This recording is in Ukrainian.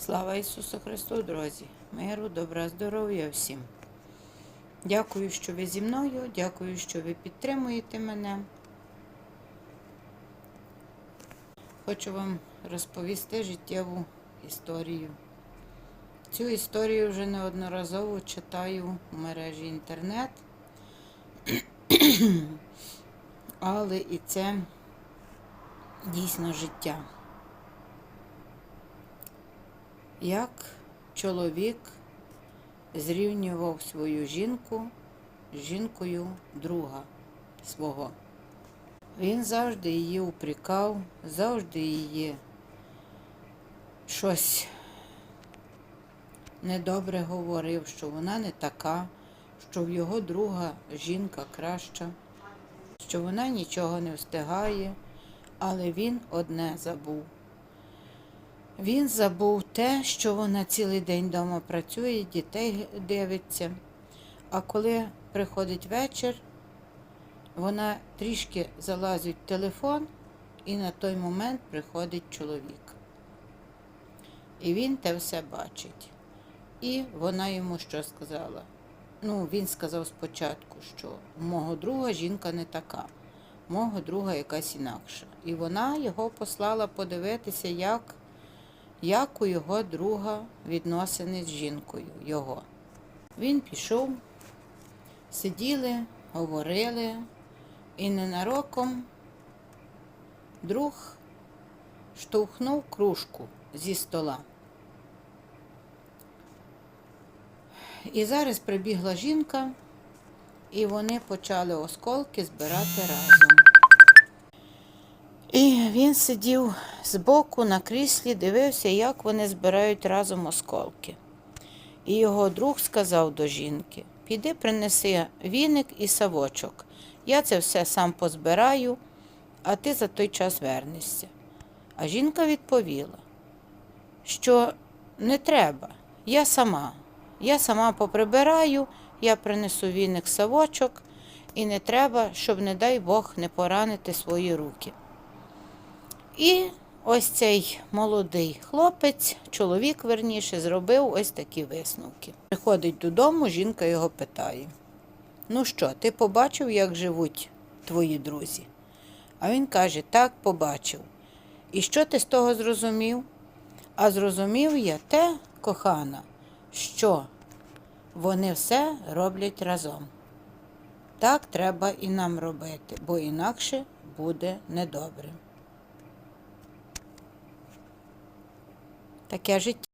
Слава Ісусу Христу, друзі! Миру, добра, здоров'я всім. Дякую, що ви зі мною, дякую, що ви підтримуєте мене. Хочу вам розповісти життєву історію. Цю історію вже неодноразово читаю у мережі інтернет, але і це дійсно життя. Як чоловік зрівнював свою жінку з жінкою друга свого. Він завжди її упрекав, завжди її щось недобре говорив, що вона не така, що в його друга жінка краща, що вона нічого не встигає, але він одне забув. Він забув те, що вона цілий день вдома працює, дітей дивиться. А коли приходить вечір, вона трішки залазить в телефон, і на той момент приходить чоловік. І він те все бачить. І вона йому що сказала? Ну, він сказав спочатку, що мого друга жінка не така, мого друга якась інакша. І вона його послала подивитися, як як у його друга відносини з жінкою його. Він пішов, сиділи, говорили, і ненароком друг штовхнув кружку зі стола. І зараз прибігла жінка, і вони почали осколки збирати разом. Він сидів збоку на кріслі, дивився, як вони збирають разом осколки. І його друг сказав до жінки: Піди принеси віник і савочок. Я це все сам позбираю, а ти за той час вернешся. А жінка відповіла, що не треба, я сама. Я сама поприбираю, я принесу віник савочок, і не треба, щоб, не дай Бог, не поранити свої руки. І ось цей молодий хлопець, чоловік верніше, зробив ось такі висновки. Приходить додому, жінка його питає: Ну що, ти побачив, як живуть твої друзі? А він каже: Так, побачив. І що ти з того зрозумів? А зрозумів я те, кохана, що вони все роблять разом. Так треба і нам робити, бо інакше буде недобре. Таке життя.